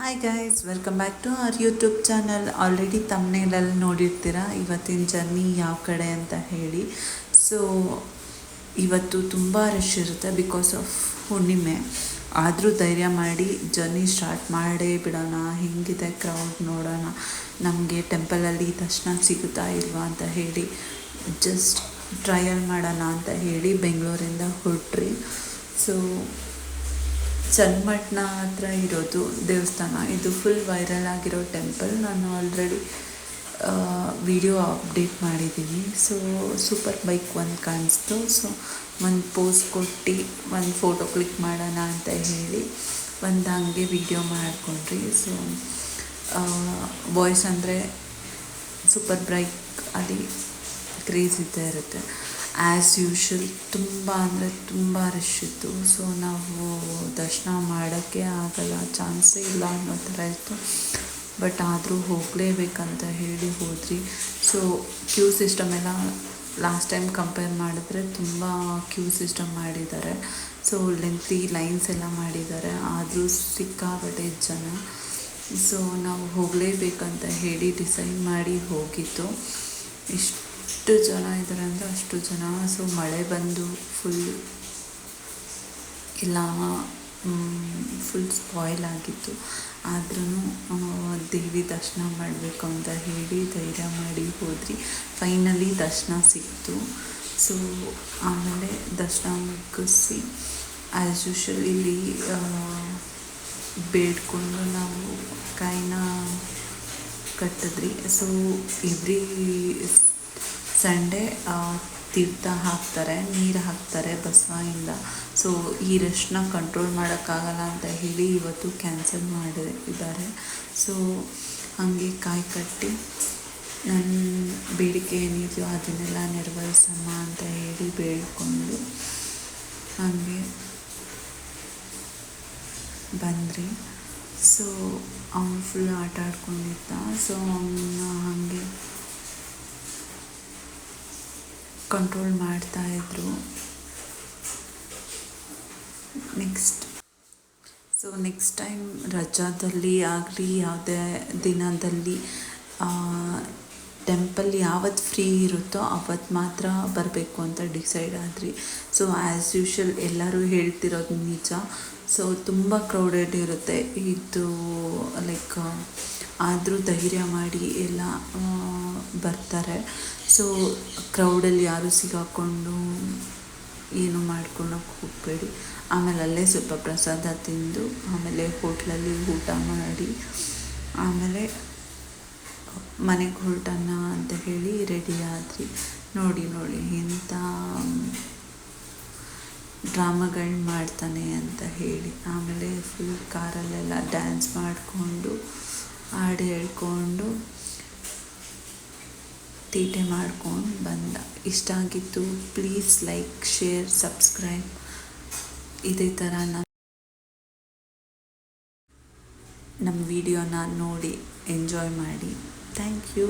Hi guys welcome back to our YouTube channel already ತಮ್ಮನೇಲಲ್ಲಿ ನೋಡಿರ್ತೀರ? ಇವತ್ತಿನ journey ಯಾವ ಕಡೆ ಅಂತ ಹೇಳಿ. ಸೊ ಇವತ್ತು ತುಂಬ ರಶ್ ಇರುತ್ತೆ ಬಿಕಾಸ್ ಆಫ್ ಹುಣ್ಣಿಮೆ. ಆದರೂ ಧೈರ್ಯ ಮಾಡಿ ಜರ್ನಿ ಸ್ಟಾರ್ಟ್ ಮಾಡೇ ಬಿಡೋಣ. ಹೆಂಗಿದೆ ಕ್ರೌಡ್ ನೋಡೋಣ. ನಮಗೆ ಟೆಂಪಲಲ್ಲಿ ದರ್ಶನ ಸಿಗುತ್ತಾ ಇಲ್ವಾ ಅಂತ ಹೇಳಿ. ಜಸ್ಟ್ ಟ್ರಯಲ್ ಮಾಡೋಣ ಅಂತ ಹೇಳಿ ಬೆಂಗಳೂರಿಂದ ಹೊರಟ್ರಿ. ಸೊ ಚನ್ನಮಟ್ಟನ ಹತ್ರ ಇರೋದು ದೇವಸ್ಥಾನ. ಇದು ಫುಲ್ ವೈರಲ್ ಆಗಿರೋ ಟೆಂಪಲ್ ನಾನು ಆಲ್ರೆಡಿ ವಿಡಿಯೋ ಅಪ್ಡೇಟ್ ಮಾಡಿದ್ದೀನಿ ಸೊ ಸೂಪರ್ ಬೈಕ್ ಒಂದು ಕಾಣಿಸ್ತು. ಸೊ ಒಂದು ಪೋಸ್ ಕೊಟ್ಟು, ಒಂದು ಫೋಟೋ ಕ್ಲಿಕ್ ಮಾಡೋಣ ಅಂತ ಹೇಳಿ ಒಂದು ಹಂಗೆ ವಿಡಿಯೋ ಮಾಡಿಕೊಂಡ್ರಿ. ಸೊ ಬಾಯ್ಸ್ ಅಂದರೆ ಸೂಪರ್ ಬ್ರೈಕ್ ಅಲ್ಲಿ ಕ್ರೇಜ್ ಇದ್ದೇ ಇರುತ್ತೆ. ಆ್ಯಸ್ ಯೂಶ್ವಲ್ ತುಂಬ ಅಂದರೆ ತುಂಬ ರಶ್ ಇತ್ತು. ಸೊ ನಾವು ದರ್ಶನ ಮಾಡೋಕ್ಕೆ ಆಗಲ್ಲ, ಚಾನ್ಸೇ ಇಲ್ಲ ಅನ್ನೋ ಥರ ಇತ್ತು. ಬಟ್ ಆದರೂ ಹೋಗಲೇಬೇಕಂತ ಹೇಳಿ ಹೋದ್ರಿ. ಸೊ ಕ್ಯೂ ಸಿಸ್ಟಮ್ ಎಲ್ಲ ಲಾಸ್ಟ್ ಟೈಮ್ ಕಂಪೇರ್ ಮಾಡಿದ್ರೆ ತುಂಬ ಕ್ಯೂ ಸಿಸ್ಟಮ್ ಮಾಡಿದ್ದಾರೆ. ಸೊ ಲೆಂತಿ ಲೈನ್ಸ್ ಎಲ್ಲ ಮಾಡಿದ್ದಾರೆ. ಆದರೂ ಸಿಕ್ಕಾಪಟ್ಟೆ ಜನ. ಸೊ ನಾವು ಹೋಗಲೇಬೇಕಂತ ಹೇಳಿ ಡಿಸೈಡ್ ಮಾಡಿ ಹೋಗಿದ್ದು. ಇಷ್ಟು. ಎಷ್ಟು ಜನ ಇದ್ದಾರೆ ಅಂದರೆ ಅಷ್ಟು ಜನ. ಸೊ ಮಳೆ ಬಂದು ಫುಲ್ ಎಲ್ಲ ಫುಲ್ ಸ್ಪಾಯ್ಲ್ ಆಗಿತ್ತು. ಆದ್ರೂ ದೇವಿ ದರ್ಶನ ಮಾಡಬೇಕು ಅಂತ ಹೇಳಿ ಧೈರ್ಯ ಮಾಡಿ ಹೋದ್ರಿ. ಫೈನಲಿ ದರ್ಶನ ಸಿಕ್ತು. ಸೊ ಆಮೇಲೆ ದರ್ಶನ ಮುಗಿಸಿ ಆ್ಯಸ್ ಯೂಶಲ್ ಇಲ್ಲಿ ಬೇಡ್ಕೊಂಡು ನಾವು ಕಾಯಿನ ಕಟ್ಟಿದ್ರಿ. ಸೊ ಎವ್ರಿ ಸಂಡೇ ತೀರ್ಥ ಹಾಕ್ತಾರೆ, ನೀರು ಹಾಕ್ತಾರೆ ಬಸವಾಯಿಂದ. ಸೊ ಈ ರಶ್ನ ಕಂಟ್ರೋಲ್ ಮಾಡೋಕ್ಕಾಗಲ್ಲ ಅಂತ ಹೇಳಿ ಇವತ್ತು ಕ್ಯಾನ್ಸಲ್ ಮಾಡಿದ್ದಾರೆ. ಸೊ ಹಾಗೆ ಕಾಯಿ ಕಟ್ಟಿ ನನ್ನ ಬೇಡಿಕೆ ಏನಿದೆಯೋ ಅದನ್ನೆಲ್ಲ ನೆರವೇರಿಸಮ್ಮ ಅಂತ ಹೇಳಿ ಬೇಡಿಕೊಂಡು ಹಾಗೆ ಬಂದ್ರಿ. ಸೊ ಅವನು ಫುಲ್ ಆಟ ಆಡ್ಕೊಂಡಿದ್ದ. ಸೊ ಅವನ್ನ ಹಾಗೆ ಕಂಟ್ರೋಲ್ ಮಾಡ್ತಾಯಿದ್ರು ನೆಕ್ಸ್ಟ್ ಸೊ ನೆಕ್ಸ್ಟ್ ಟೈಮ್ ರಜಾದಲ್ಲಿ ಆಗಲಿ, ಯಾವುದೇ ದಿನದಲ್ಲಿ ಟೆಂಪಲ್ ಯಾವತ್ತು ಫ್ರೀ ಇರುತ್ತೋ ಅವತ್ತು ಮಾತ್ರ ಬರಬೇಕು ಅಂತ ಡಿಸೈಡ್ ಆದ್ರಿ. ಸೊ ಆ್ಯಸ್ ಯೂಶಲ್ ಎಲ್ಲರೂ ಹೇಳ್ತಿರೋದು ನಿಜ. ಸೊ ತುಂಬ ಕ್ರೌಡೆಡ್ ಇರುತ್ತೆ. ಇದು ಲೈಕ್ ಆದರೂ ಧೈರ್ಯ ಮಾಡಿ ಎಲ್ಲ ಬರ್ತಾರೆ. ಸೊ ಕ್ರೌಡಲ್ಲಿ ಯಾರೂ ಸಿಗಾಕೊಂಡು ಏನು ಮಾಡ್ಕೊಳಕ್ಕೆ ಹೋಗಬೇಡಿ. ಆಮೇಲೆ ಅಲ್ಲೇ ಸ್ವಲ್ಪ ಪ್ರಸಾದ ತಿಂದು, ಆಮೇಲೆ ಹೋಟ್ಲಲ್ಲಿ ಊಟ ಮಾಡಿ, ಆಮೇಲೆ ಮನೆಗೆ ಹೊರಟೋಣ ಅಂತ ಹೇಳಿ ರೆಡಿ ಆದ್ರಿ. ನೋಡಿ ನೋಡಿ ಎಂಥ ಡ್ರಾಮಾಗಳನ್ನ ಮಾಡ್ತಾನೆ ಅಂತ ಹೇಳಿ. ಆಮೇಲೆ ಫುಲ್ ಕಾರಲ್ಲೆಲ್ಲ ಡ್ಯಾನ್ಸ್ ಮಾಡಿಕೊಂಡು, ಹಾಡು ಹೇಳ್ಕೊಂಡು ತೀಟೆ ಮಾಡ್ಕೊಂಡು ಬಂದ. ಇಷ್ಟ ಆಗಿತ್ತು ಪ್ಲೀಸ್ ಲೈಕ್ ಶೇರ್ ಸಬ್ಸ್ಕ್ರೈಬ್ ಇದೇ ಥರ ನಮ್ಮ ನಮ್ಮ ವಿಡಿಯೋನ ನೋಡಿ ಎಂಜಾಯ್ ಮಾಡಿ. Thank you